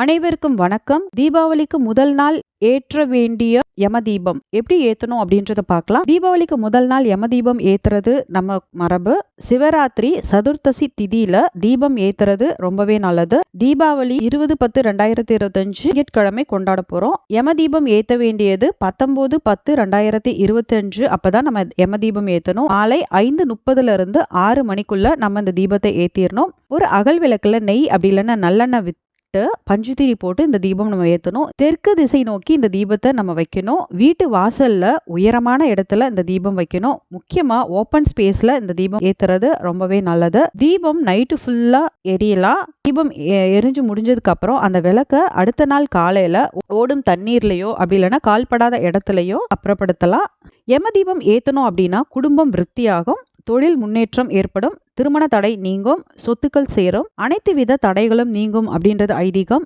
அனைவருக்கும் வணக்கம். தீபாவளிக்கு முதல் நாள் ஏற்ற வேண்டிய யம தீபம் எப்படி ஏத்தணும் அப்படின்றத பார்க்கலாம். தீபாவளிக்கு முதல் நாள் யமதீபம் ஏத்துறது நம்ம மரபு. சிவராத்திரி சதுர்த்தசி திதியில தீபம் ஏத்துறது ரொம்பவே நல்லது. தீபாவளி இருபது பத்து ரெண்டாயிரத்தி இருபத்தஞ்சு திங்கட்கிழமை கொண்டாட போறோம். யம தீபம் ஏத்த வேண்டியது பத்தொன்பது பத்து ரெண்டாயிரத்தி இருபத்தஞ்சு. அப்பதான் நம்ம யம தீபம் ஏத்தணும். மாலை ஐந்து முப்பதுல இருந்து ஆறு மணிக்குள்ள நம்ம இந்த தீபத்தை ஏத்திரணும். ஒரு அகல் விளக்குல நெய் அப்படி இல்லைன்னா நல்லெண்ணெய் விட்டு பஞ்சுத்திரி போட்டு இந்த தீபம் நம்ம ஏற்றணும் தெற்கு திசை நோக்கி இந்த தீபத்தை நம்ம வைக்கணும். வீட்டு வாசலில் உயரமான இடத்துல இந்த தீபம் வைக்கணும். முக்கியமாக ஓப்பன் ஸ்பேஸில் இந்த தீபம் ஏற்றுறது ரொம்பவே நல்லது. தீபம் நைட்டு ஃபுல்லாக எரியலாம். தீபம் எரிஞ்சு முடிஞ்சதுக்கு அப்புறம் அந்த விளக்க அடுத்த நாள் காலையில் ஓடும் தண்ணீர்லையோ அப்படி இல்லைன்னா கால்படாத இடத்துலையோ அப்புறப்படுத்தலாம். யம தீபம் ஏற்றணும் அப்படின்னா குடும்பம் விருத்தியாகும். தொழில் முன்னேற்றம் ஏற்படும் திருமண தடை நீங்கும் சொத்துக்கள் சேரும் அனைத்து வித தடைகளும் நீங்கும் அப்படின்றது ஐதீகம்.